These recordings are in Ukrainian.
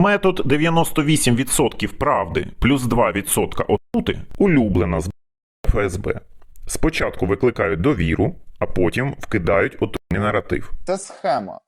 Метод 98% правди плюс 2% отути улюблена з ФСБ. Спочатку викликають довіру, а потім вкидають отруйний наратив. Це схема.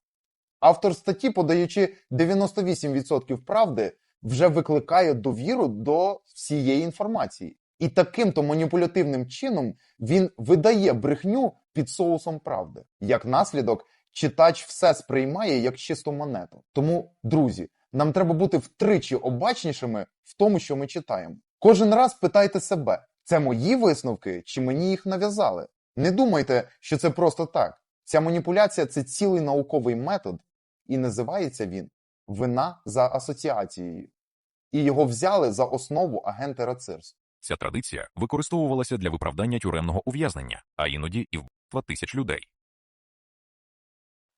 Автор статті, подаючи 98% правди, вже викликає довіру до всієї інформації. І таким то маніпулятивним чином він видає брехню під соусом правди. Як наслідок, читач все сприймає як чисту монету. Тому, друзі, нам треба бути втричі обачнішими в тому, що ми читаємо. Кожен раз питайте себе, це мої висновки чи мені їх нав'язали? Не думайте, що це просто так. Ця маніпуляція це цілий науковий метод, і називається він вина за асоціацією. І його взяли за основу агенти РАЦИРС. Ця традиція використовувалася для виправдання тюремного ув'язнення, а іноді і вбивства тисяч людей.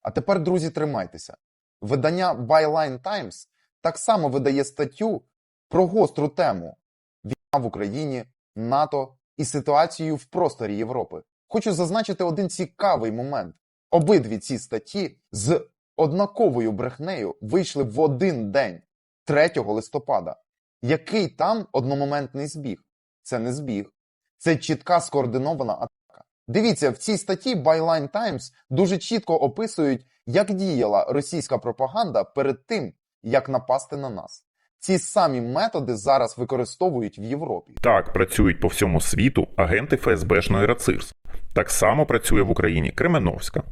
А тепер, друзі, тримайтеся. Видання Byline Times так само видає статтю про гостру тему війна в Україні, НАТО і ситуацію в просторі Європи. Хочу зазначити один цікавий момент. Обидві ці статті з однаковою брехнею вийшли в один день, 3 листопада. Який там одномоментний збіг? Це не збіг, це чітка скоординована атака. Дивіться, в цій статті Byline Times дуже чітко описують, як діяла російська пропаганда перед тим, як напасти на нас. Ці самі методи зараз використовують в Європі. Так працюють по всьому світу агенти ФСБшної РАЦИРС. Так само працює в Україні Кременовська.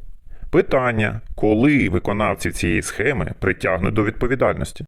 Питання, коли виконавці цієї схеми притягнуть до відповідальності?